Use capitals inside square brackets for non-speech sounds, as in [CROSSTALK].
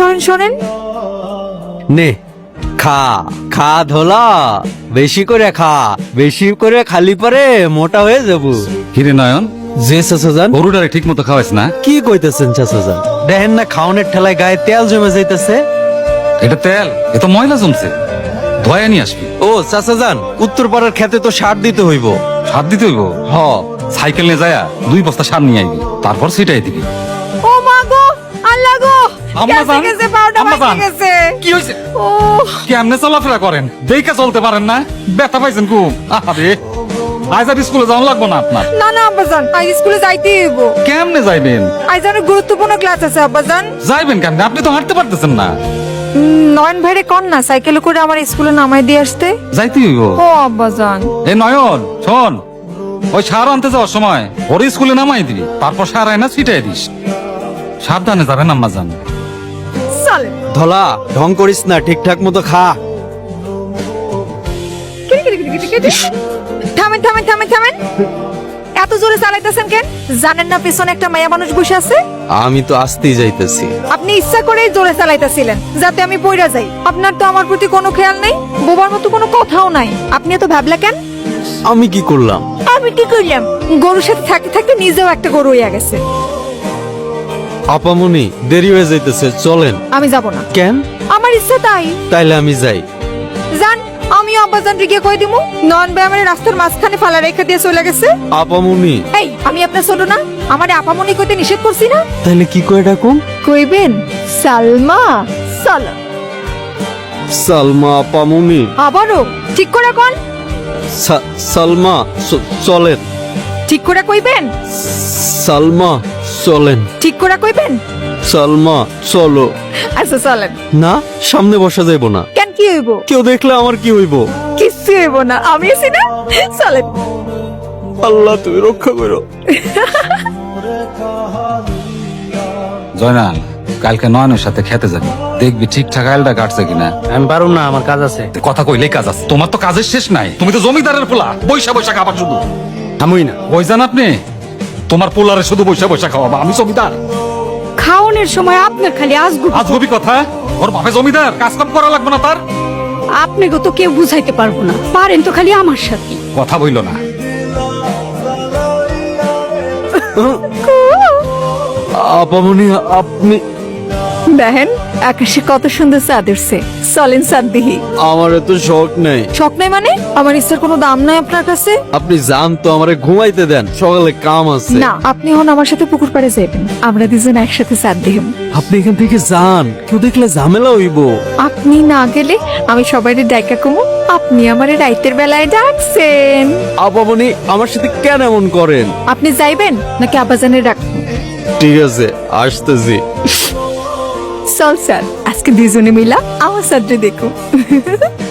সরেন সরেন নে খা খা ধোলা বেশি করে খা বেশি করে খালি পরে মোটা হয়ে যাব। হিরে নয়ন যে চাচাজান। গরুটারে ঠিক মতো খাওয়াইস না? কি কইতেছেন চাচাজান? দেখেন না খাওনের ঠেলায় গায়ে তেল জমে যাইতেছে? এটা তেল এ তো ময়লা জমছে। ধোয়া নিয়ে আসবি। ও চাচাজান উত্তর পাড়ার খেতে তো সার দিতে হইব। সার দিতে হইব? হ। সাইকেল নিয়ে যায়া দুই বস্তা সার নিয়ে আইবি তারপর সেটাই দিবি। কি ও। কেমনে চলাফেরা করেন? দেখে চলতে পারেন না? ব্যথা পাইছেন খুব। আরে আজ আর স্কুলে যাওয়া লাগবো না আপনার? না না আব্বাজান আজ স্কুলে যাইতেই হইব। কেমনে যাইবেন? আজ অনেক গুরুত্বপূর্ণ ক্লাস আছে আব্বাজান যাইবেন কেমনে? আপনি তো হাঁটতে পারতেছেন না। নয়ন ভাইরে কন না সাইকেলে করে আমার স্কুলে নামাই দিয়ে আসতে। যাইতে হইব। ও আব্বাজান এ নয়ন শোন। ওই সার আনতে যাওয়ার সময় ওর স্কুলে নামাই দিবি তারপর সার আয় না ছিটাই দিস। সাবধানে যাবেন আম্মা জান। ধলা ঢং করিস না ঠিকঠাক মতো খা। থামেন থামেন থামেন থামেন। এত জোরে চালাইতেছেন কেন? জানেন না পেছনে একটা মায়া মানুষ বসে আছে? আমি তো আসতেই যাইতেছি। আপনি ইচ্ছা করেই জোরে চালাইতেছিলেন যাতে আমি পইরা যাই। আপনার তো আমার প্রতি কোনো খেয়াল নেই বোবার মতো কোনো কথাও নাই। আপনি এত ভাবলা কেন? আমি কি করলাম? আমি কি করলাম? গরুর সাথে থাকতে থাকতে নিজেও একটা গরু হইয়া গেছে। আপামনি দেরি হয়ে যাইতেছে চলেন। আমি যাব না। কেন? আমার ইচ্ছা তাই। তাইলে আমি যাই। জান আমি আব্বাজান গিয়ে কই দিমু? নন ব্যায়ামের রাস্তার মাঝখানে ফালা রেখে দিয়ে চলে গেছে। আপামনি। এই আমি আপনার ছোট না আমার আপামনি কইতে নিষেধ করছি না? তাইলে কি করে ডাকুন কইবেন সালমা সালা সালমা আপামনি। আবারও? ঠিক করে কোন। সা- সালমা চলেন। ঠিক করে কইবেন। সালমা চলেন। ঠিক করে কইবেন? সালমা চলো। আচ্ছা চলেন। না সামনে বসা যাইব না। কেন কি হইব? কেউ দেখলে আমার কি হইব? কিচ্ছু হইব না। আমি আছি না? চলেন। আল্লাহ তুমি রক্ষা করো। জয়নাল কালকে নয়নের সাথে খেতে যাবি। দেখবি ঠিকঠাক আলটা কাটছে কিনা। আমি পারুম না আমার কাজ আছে। কথা কইলে কাজ আছে। তোমার তো কাজের শেষ নাই। তুমি তো জমিদারের পোলা। বৈশা বৈশা খাবার শুধু। থামুই না। ওই জান আপনি? তোমার পোলারে শুধু বৈশা বৈশা খাওয়াবা আমি জমিদার। খাওনের সময় আপনার খালি আজগু। আজ গবি কথা ওর বাপে জমিদার কাজ কাম করা লাগবে না তার। আপনাকে তো কেউ বুঝাইতে পারব না পারেন তো খালি আমার সাথে। কথা বইল না। আপামনি আপনি দেখেন আকাশে কত সুন্দর চাঁদ উঠছে। চলেন চাঁদ দিহি আমার এত শখ নেই। শখ নাই মানে? আমার ইচ্ছার কোনো দাম নাই আপনার কাছে? আপনি যান তো আমারে ঘুমাইতে দেন। সকালে কাম আছে। না আপনি হন আমার সাথে পুকুর পাড়ে যাবেন আমরা দুজন একসাথে চাঁদ দিহিম আপনি এখান থেকে যান। কেউ দেখলে ঝামেলা হইব। আপনি না গেলে আমি সবাই ডাইকা কমু। আপনি আমারে রাইতের বেলায় ডাকছেন। আপামনি আমার সাথে কেন এমন করেন? আপনি যাইবেন নাকি আব্বাজানের ডাকবো ঠিক আছে আসতেছি। চল স্যার আজকে দুজনে মিলা আমার সাথে দেখো। [LAUGHS]